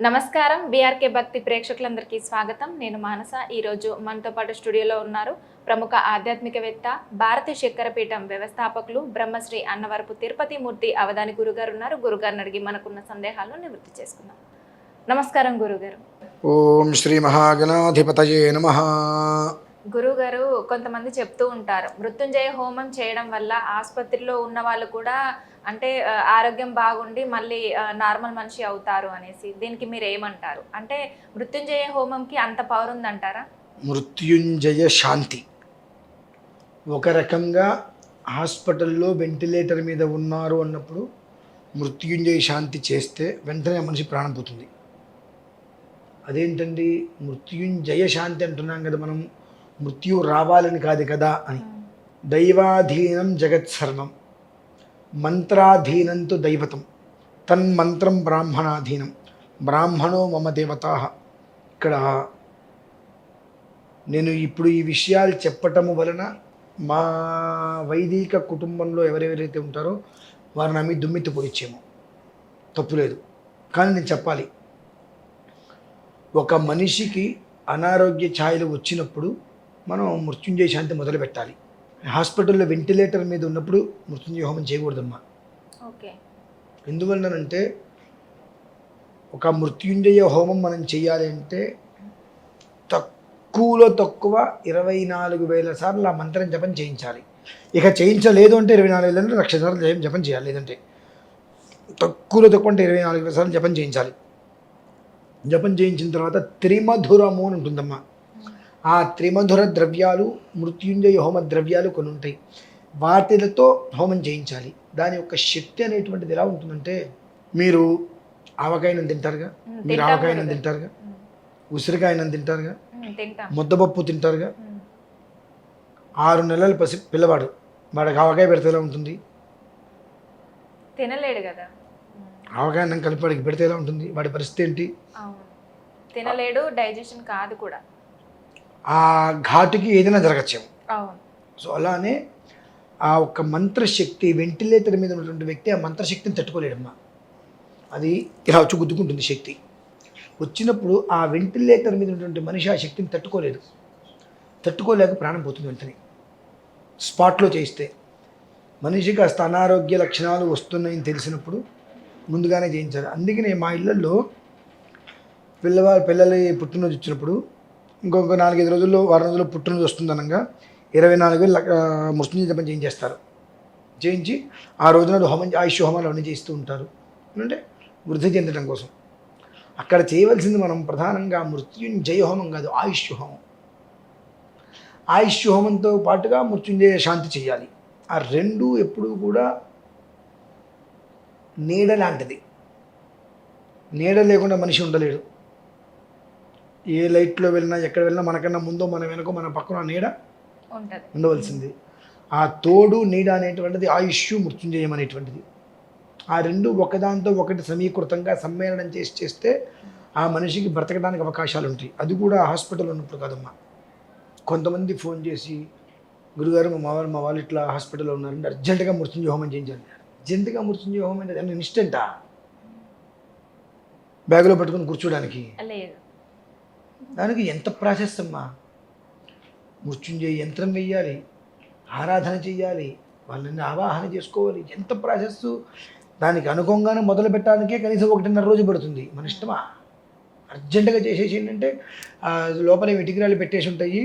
నమస్కారం. బీఆర్కే భక్తి ప్రేక్షకులందరికీ స్వాగతం. నేను మానస. ఈరోజు మనతో పాటు స్టూడియోలో ఉన్నారు ప్రముఖ ఆధ్యాత్మికవేత్త భారతి శంకరపీఠం వ్యవస్థాపకులు బ్రహ్మశ్రీ అన్నవరపు తిరుపతి మూర్తి అవధాని గురుగారు ఉన్నారు. గురుగారిని అడిగి మనకున్న సందేహాలను నివృత్తి చేసుకుందాం. నమస్కారం గురుగారు. ఓం శ్రీ మహాగణాధిపతయే నమ. గురువు గారు కొంతమంది చెప్తూ ఉంటారు. మృత్యుంజయ హోమం చేయడం వల్ల ఆసుపత్రిలో ఉన్న వాళ్ళు కూడా అంటే ఆరోగ్యం బాగుండి మళ్ళీ నార్మల్ మనిషి అవుతారు అనేసి దీనికి మీరు ఏమంటారు? అంటే మృత్యుంజయ హోమంకి అంత పవర్ ఉందంటారా? మృత్యుంజయ శాంతి. ఒక రకంగా హాస్పిటల్లో వెంటిలేటర్ మీద ఉన్నారు అన్నప్పుడు మృత్యుంజయ శాంతి చేస్తే వెంటనే మనిషి ప్రాణం పోతుంది. అదేంటండి? మృత్యుంజయ శాంతి అంటున్నాం కదా మనం. మృత్యు రావాలని కాదు కదా అని. దైవాధీనం జగత్సర్వం. మంత్రాధీనంతో దైవతం. తన్మంత్రం బ్రాహ్మణాధీనం. బ్రాహ్మణో మమ దేవతా. ఇక్కడ నేను ఇప్పుడు ఈ విషయాలు చెప్పటము వలన మా వైదిక కుటుంబంలో ఎవరెవరైతే ఉంటారో వారిని అమ్మి దుమ్మెత్తి పోయిచ్చేమో తప్పులేదు కానీ నేను చెప్పాలి. ఒక మనిషికి అనారోగ్య ఛాయలు వచ్చినప్పుడు మనం మృత్యుంజయ శాంతి మొదలు పెట్టాలి. హాస్పిటల్లో వెంటిలేటర్ మీద ఉన్నప్పుడు మృత్యుంజయ హోమం చేయకూడదమ్మా. ఓకే. ఎందువలనంటే ఒక మృత్యుంజయ హోమం మనం చేయాలి అంటే తక్కువలో తక్కువ ఇరవై నాలుగు వేల సార్లు ఆ మంత్రం జపం చేయించాలి. ఇక చేయించలేదు అంటే ఇరవై నాలుగు వేల లక్ష సార్లు జపం జపం చేయాలి. లేదంటే తక్కువలో తక్కువ అంటే ఇరవై నాలుగు వేల సార్లు జపం చేయించాలి. జపం చేయించిన తర్వాత త్రిమధురము అని ఉంటుందమ్మా. ఆ త్రిమధుర ద్రవ్యాలు మృత్యుంజయ హోమ ద్రవ్యాలు కొన్ని ఉంటాయి వాటిలతో హోమం చేయించాలి. దాని యొక్క శక్తి అనేటువంటిది ఎలా ఉంటుందంటే మీరు ఆవకాయనం తింటారుగా? మీరు ఆవకాయనం. తింటారుగా? ఉసిరికాయనం తింటారుగా? ముద్దపప్పు తింటారుగా? ఆరు నెలల పసి పిల్లవాడు వాడికి ఆవకాయ పెడితే ఎలా ఉంటుంది? తినలేడు కదా. మ్మ్, ఆవకాయ అన్నం కలిపి వాడికి పెడితే ఎలా ఉంటుంది? వాడి పరిస్థితి ఏంటి? తినలేడు డైజెషన్ కాదు కూడా. ఆ ఘాటుకి ఏదైనా జరగచ్చేమో. సో అలానే ఆ ఒక్క మంత్రశక్తి వెంటిలేటర్ మీద ఉన్నటువంటి వ్యక్తి ఆ మంత్రశక్తిని తట్టుకోలేడమ్మా. అది ఇలా వచ్చి గుద్దుకుంటుంది శక్తి. వచ్చినప్పుడు ఆ వెంటిలేటర్ మీద ఉన్నటువంటి మనిషి ఆ శక్తిని తట్టుకోలేదు. తట్టుకోలేక ప్రాణం పోతుంది వెంటనే. స్పాట్లో చేయిస్తే. మనిషికి కాస్త అనారోగ్య లక్షణాలు వస్తున్నాయని తెలిసినప్పుడు ముందుగానే చేయించాలి. అందుకనే మా ఇళ్ళల్లో పిల్లవారి పిల్లలు పుట్టినరోజు వచ్చినప్పుడు ఇంకొక నాలుగైదు రోజుల్లో వారం రోజుల్లో పుట్టినరోజు వస్తుందనగా ఇరవై నాలుగు వేలు జపం చేయించేస్తారు చేయించి ఆ రోజున హోమం ఆయుష్ హోమాలు అవన్నీ చేస్తూ ఉంటారు. అంటే వృద్ధి చెందడం కోసం. అక్కడ చేయవలసింది మనం ప్రధానంగా మృత్యుంజయ హోమం కాదు ఆయుష్ హోమం. ఆయుష్ హోమంతో పాటుగా మృత్యుంజయ శాంతి చేయాలి. ఆ రెండు ఎప్పుడూ కూడా నీడ లాంటిది. నీడ లేకుండా మనిషి ఉండలేడు. ఏ లైట్లో వెళ్ళినా ఎక్కడ వెళ్ళినా మనకన్నా ముందో మన వెనకో మన పక్కన నీడ ఉండవలసింది. ఆ తోడు నీడ అనేటువంటిది ఆయుష్ మృత్యుంజయం అనేటువంటిది. ఆ రెండు ఒకదాంతో ఒకటి సమీకృతంగా సమ్మేళనం చేసి చేస్తే ఆ మనిషికి బ్రతకడానికి అవకాశాలు ఉంటాయి. అది కూడా హాస్పిటల్ ఉన్నప్పుడు కాదమ్మా. కొంతమంది ఫోన్ చేసి గురుగారు మా వాళ్ళు మా వాళ్ళు ఇట్లా హాస్పిటల్లో ఉన్నారంటే అర్జెంటుగా మృత్యుంజయ హోమం చేయించాలి అర్జెంటుగా మృత్యుంజయ హోమం అంటే ఇన్స్టెంటా? బ్యాగులో పట్టుకొని కూర్చోడానికి? దానికి ఎంత ప్రాసెస్ అమ్మా మృత్యుంజయ యంత్రం వెయ్యాలి ఆరాధన చెయ్యాలి వాళ్ళని ఆవాహన చేసుకోవాలి. ఎంత ప్రాసెస్ దానికి అనుకోగానే మొదలు పెట్టడానికే కనీసం ఒకటిన్నర రోజు పడుతుంది. మన ఇష్టమా? అర్జెంటుగా చేసేసి ఏంటంటే లోపల ఇటుకరాలు పెట్టేసి ఉంటాయి.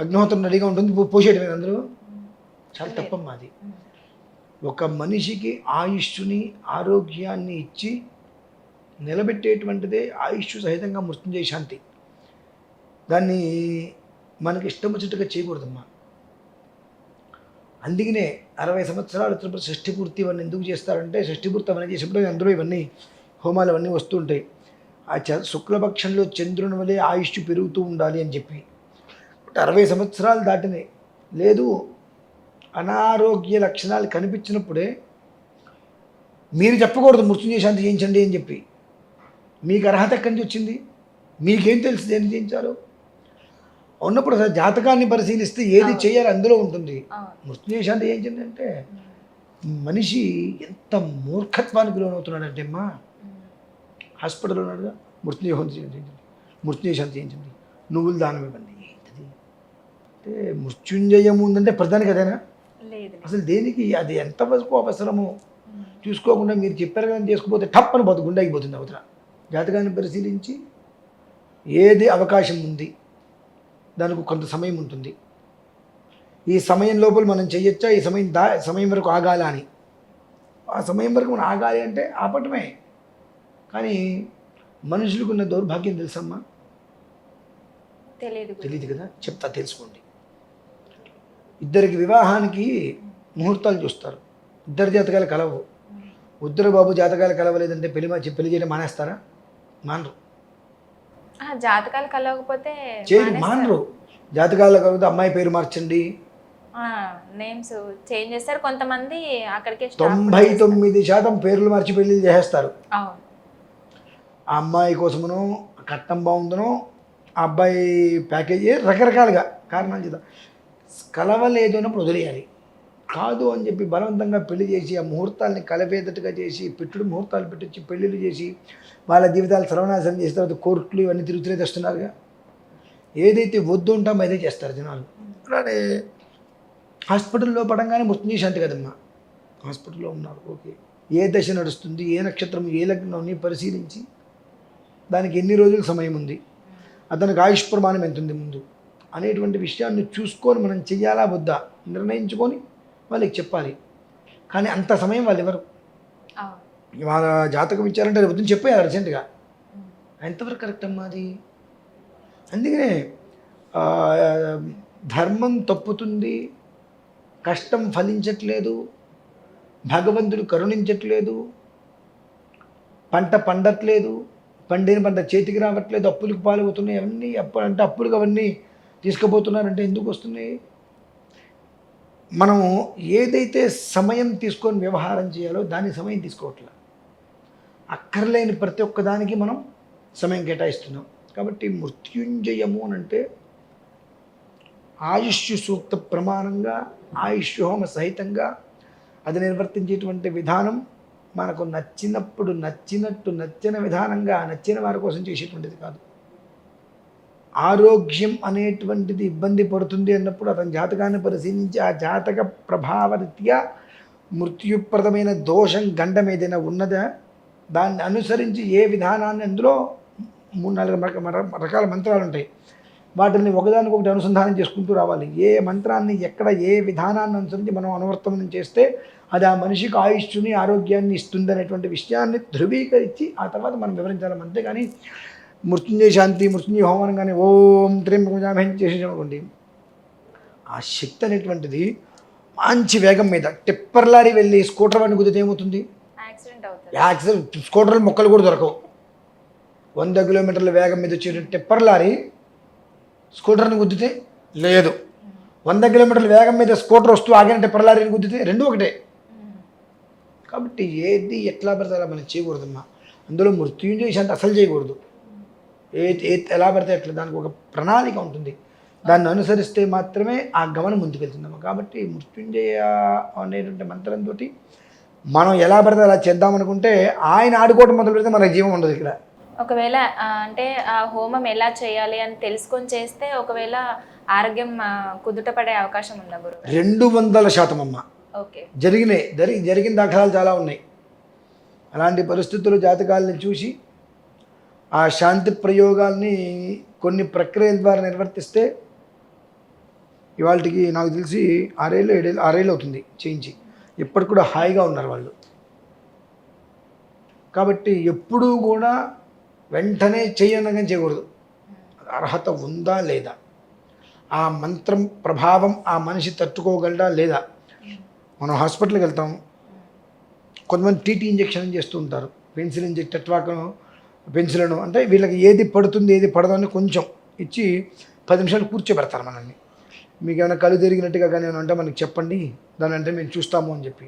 అగ్నిహోత్రం రెడీగా ఉంటుంది పోసేయటమే అందరూ? చాలా తప్పమ్మా అది. ఒక మనిషికి ఆయుష్ని ఆరోగ్యాన్ని ఇచ్చి నిలబెట్టేటువంటిదే ఆయుష్ సహితంగా మృత్యుంజయ శాంతి. దాన్ని మనకి ఇష్టం వచ్చినట్టుగా చేయకూడదమ్మా. అందుకనే అరవై సంవత్సరాలు తిరుపతి షష్టిపూర్తి ఇవన్నీ ఎందుకు చేస్తారంటే షష్టిపూర్తి అవన్నీ చేసినప్పుడు అందులో ఇవన్నీ హోమాలు అవన్నీ వస్తుంటాయి ఆ చ శుక్లపక్షంలో చంద్రుని వలె ఆయుష్ పెరుగుతూ ఉండాలి అని చెప్పి. అరవై సంవత్సరాలు దాటినాయి లేదు అనారోగ్య లక్షణాలు కనిపించినప్పుడే మీరు చెప్పకూడదు మృత్యుంజయ శాంతి చేయించండి అని చెప్పి. మీకు అర్హత ఎక్కడి నుంచి వచ్చింది? మీకేం తెలుసు దేన్ని చేయించాలో ఉన్నప్పుడు అసలు జాతకాన్ని పరిశీలిస్తే ఏది చేయాలి అందులో ఉంటుంది. అవును. మృత్యుంజయ శాంతి ఏంటంటే మనిషి ఎంత మూర్ఖత్వానికి లోనవుతున్నాడంటే అమ్మా. మ్మ్. హాస్పిటల్లో ఉన్నాడుగా మృత్యుంజయ హోమం చేయించండి మృత్యుంజయ శాంతి చేయించండి నువ్వులు దానం ఇవ్వండి. ఏంటిది? అంటే మృత్యుంజయం ఉందంటే ప్రధానికి అదేనా లేదు. అసలు దేనికి? అది ఎంతవరకు అవసరమో? చూసుకోకుండా మీరు చెప్పారు కానీ చేసుకుపోతే టప్ అని పోతుంది గుండె అయిపోతుంది అవతల. జాతకాన్ని పరిశీలించి ఏది అవకాశం ఉంది? దానికి కొంత సమయం ఉంటుంది. ఈ సమయం లోపల మనం చేయొచ్చా ఈ సమయం దా సమయం వరకు ఆగాల అని. ఆ సమయం వరకు మనం ఆగాలి అంటే ఆపటమే. కానీ మనుషులకు ఉన్న దౌర్భాగ్యం తెలుసమ్మా? తెలియదు. తెలియదు కదా? చెప్తా తెలుసుకోండి. ఇద్దరికి వివాహానికి ముహూర్తాలు చూస్తారు. ఇద్దరు జాతకాలు కలవు ఉద్దరు బాబు జాతకాలు కలవలేదంటే పెళ్ళి మా- పెళ్ళి చేయడం మానేస్తారా? మానరు. జాతకాలు కలవకపోతే చేయరు. మానరు. జాతకాలు కలిగితే అమ్మాయి పేరు మార్చండి. నేమ్స్ చేంజ్ చేస్తారు. కొంతమంది అక్కడికే తొంభై. తొమ్మిది శాతం పేర్లు మార్చి పెళ్ళి చేసేస్తారు. ఆ అమ్మాయి కోసమునో కట్నం బాగుందనో ఆ అబ్బాయి ప్యాకేజీ రకరకాలుగా. కారణాలు చేత. కలవలేదు అన్నప్పుడు వదిలేయాలి. కాదు అని చెప్పి బలవంతంగా పెళ్ళి చేసి ఆ ముహూర్తాలని కలపేదట్టుగా చేసి పెట్టుడు ముహూర్తాలు పెట్టించి పెళ్ళిళ్ళు చేసి వాళ్ళ జీవితాలు సర్వనాశనం చేసిన తర్వాత కోర్టులు ఇవన్నీ తిరుగుతూనే తెస్తున్నారుగా? ఏదైతే వద్దు ఉంటామో అదే చేస్తారు జనాలు. అలానే హాస్పిటల్లో పడంగానే మృత్యుంజయ శాంతి కదమ్మా. హాస్పిటల్లో ఉన్నారు ఓకే. ఏ దశ నడుస్తుంది ఏ నక్షత్రం ఏ లగ్నం పరిశీలించి దానికి ఎన్ని రోజులు సమయం ఉంది అతనికి ఆయుష్ ప్రమాణం ఎంత ఉంది ముందు అనేటువంటి విషయాన్ని చూసుకొని మనం చెయ్యాలా వద్దా? నిర్ణయించుకొని వాళ్ళకి చెప్పాలి. కానీ అంత సమయం వాళ్ళు ఎవరు? వాళ్ళ జాతకం ఇచ్చారంటే రేపు పొద్దున్న చెప్పేయాలి అర్జెంటుగా ఎంతవరకు కరెక్ట్ అమ్మా అది? అందుకనే ధర్మం తప్పుతుంది కష్టం ఫలించట్లేదు భగవంతుడు కరుణించట్లేదు పంట పండట్లేదు పండిన పంట చేతికి రావట్లేదు అప్పులకు పాలవుతున్నాయి అవన్నీ అప్పు అంటే అప్పులకు అవన్నీ తీసుకుపోతున్నారంటే ఎందుకు వస్తున్నాయి? మనం ఏదైతే సమయం తీసుకొని వ్యవహారం చేయాలో దాని సమయం తీసుకోవట్లేదు అక్కర్లేని ప్రతి ఒక్క దానికి మనం సమయం కేటాయిస్తున్నాం. కాబట్టి మృత్యుంజయము అని అంటే ఆయుష్ సూక్త ప్రమాణంగా ఆయుష్ హోమ సహితంగా అది నిర్వర్తించేటువంటి విధానం మనకు నచ్చినప్పుడు నచ్చినట్టు నచ్చిన విధానంగా నచ్చిన వారి కోసం చేసేటువంటిది కాదు. ఆరోగ్యం అనేటువంటిది ఇబ్బంది పడుతుంది అన్నప్పుడు అతని జాతకాన్ని పరిశీలించి ఆ జాతక ప్రభావరీత్యా మృత్యుప్రదమైన దోషం గండం ఏదైనా ఉన్నదా? దాన్ని అనుసరించి ఏ విధానాన్ని అందులో మూడు నాలుగు రక- రకాల మంత్రాలు ఉంటాయి. వాటిని ఒకదానికొకటి అనుసంధానం చేసుకుంటూ రావాలి. ఏ మంత్రాన్ని ఎక్కడ ఏ విధానాన్ని అనుసరించి మనం అనువర్తనం చేస్తే అది ఆ మనిషికి ఆయుష్ని ఆరోగ్యాన్ని ఇస్తుంది అనేటువంటి విషయాన్ని ధృవీకరించి ఆ తర్వాత మనం వివరించాలి. అంతేగాని మృత్యుంజయ శాంతి మృత్యుంజయ హోమం కానీ ఓం త్రింపజామహం చేసేసామనుకోండి ఆ శక్తి అనేటువంటిది మంచి వేగం మీద టిప్పర్ లారీ వెళ్ళి స్కూటర్ వాడిని కుదిరితే ఏమవుతుంది? యాక్సిడెంట్ అవుతుంది. యాక్సిడెంట్. స్కూటర్లు మొక్కలు కూడా దొరకవు. వంద కిలోమీటర్ల వేగం మీద వచ్చే టిప్పర్ లారీ స్కూటర్ని గుద్దితే? లేదు. వంద కిలోమీటర్ల వేగం మీద స్కూటర్ వస్తూ ఆగిన టిప్పర్ లారీని గుద్దితే రెండు ఒకటే. కాబట్టి ఏది ఎట్లా పడితే అలా మనం చేయకూడదమ్మా. అందులో మృత్యుంజయ శాంతి అసలు చేయకూడదు. ఏ ఎలా పడితే అట్లా దానికి ఒక ప్రణాళిక ఉంటుంది. దాన్ని అనుసరిస్తే మాత్రమే ఆ గమనం ముందుకెళ్తుందమ్మా కాబట్టి మృత్యుంజయ అనేటువంటి మంత్రంతో మనం ఎలా పడితే అలా చేద్దామనుకుంటే ఆయన ఆడుకోవడం మొదలు పెడితే మనకు జీవం ఉండదు ఇక్కడ. ఒకవేళ అంటే ఆ హోమం ఎలా చేయాలి అని తెలుసుకొని చేస్తే ఒకవేళ ఆరోగ్యం కుదుట పడే అవకాశం ఉందా గురువు రెండు వందల శాతం అమ్మ. ఓకే. జరిగినాయి. జరిగి జరిగిన దాఖలాలు చాలా ఉన్నాయి. అలాంటి పరిస్థితులు జాతకాలని చూసి ఆ శాంతి ప్రయోగాల్ని కొన్ని ప్రక్రియల ద్వారా నిర్వర్తిస్తే ఇవాళకి నాకు తెలిసి ఆరేళ్ళు ఏడేళ్ళు ఆరేళ్ళు అవుతుంది చేయించి. ఇప్పటికి కూడా హాయిగా ఉన్నారు వాళ్ళు. కాబట్టి ఎప్పుడూ కూడా వెంటనే చేయనగా చేయకూడదు. అర్హత ఉందా లేదా? ఆ మంత్రం ప్రభావం ఆ మనిషి తట్టుకోగలడా లేదా? మనం హాస్పిటల్కి వెళ్తాం. కొంతమంది టీటీ ఇంజెక్షన్ చేస్తూ ఉంటారు. పెన్సిల్ ఇంజెక్ట్ టెట్వాకను పెన్సిలను అంటే వీళ్ళకి ఏది పడుతుంది ఏది పడదు అని కొంచెం ఇచ్చి పది నిమిషాలు కూర్చోబెడతారు మనల్ని. మీకు ఏమైనా కళ్ళు తిరిగినట్టుగా కానీ ఏమైనా ఉంటే మనకి చెప్పండి దాని అంటే మేము చూస్తాము అని చెప్పి.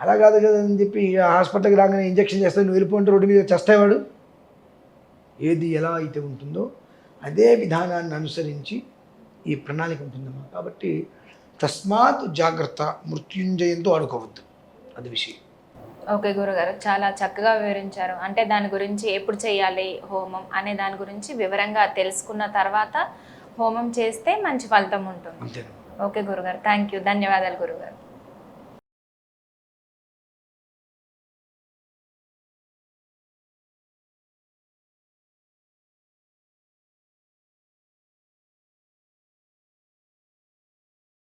అలా కాదు కదా అని చెప్పి హాస్పిటల్కి రాగానే ఇంజక్షన్ చేస్తే నువ్వు వెళ్ళిపోంటే రోడ్డు మీద చేస్తావాడు? ఏది ఎలా అయితే ఉంటుందో అదే విధానాన్ని అనుసరించి ఈ ప్రణాళిక ఉంటుందమ్మా కాబట్టి తస్మాత్ జాగ్రత్త మృత్యుంజయంతో ఆడుకోవద్దు. అది విషయం. ఓకే గురుగారు చాలా చక్కగా వివరించారు. అంటే దాని గురించి ఎప్పుడు చేయాలి హోమం అనే దాని గురించి వివరంగా తెలుసుకున్న తర్వాత హోమం చేస్తే మంచి ఫలితం ఉంటుంది. ఓకే గురుగారు థ్యాంక్ యూ ధన్యవాదాలు గురుగారు.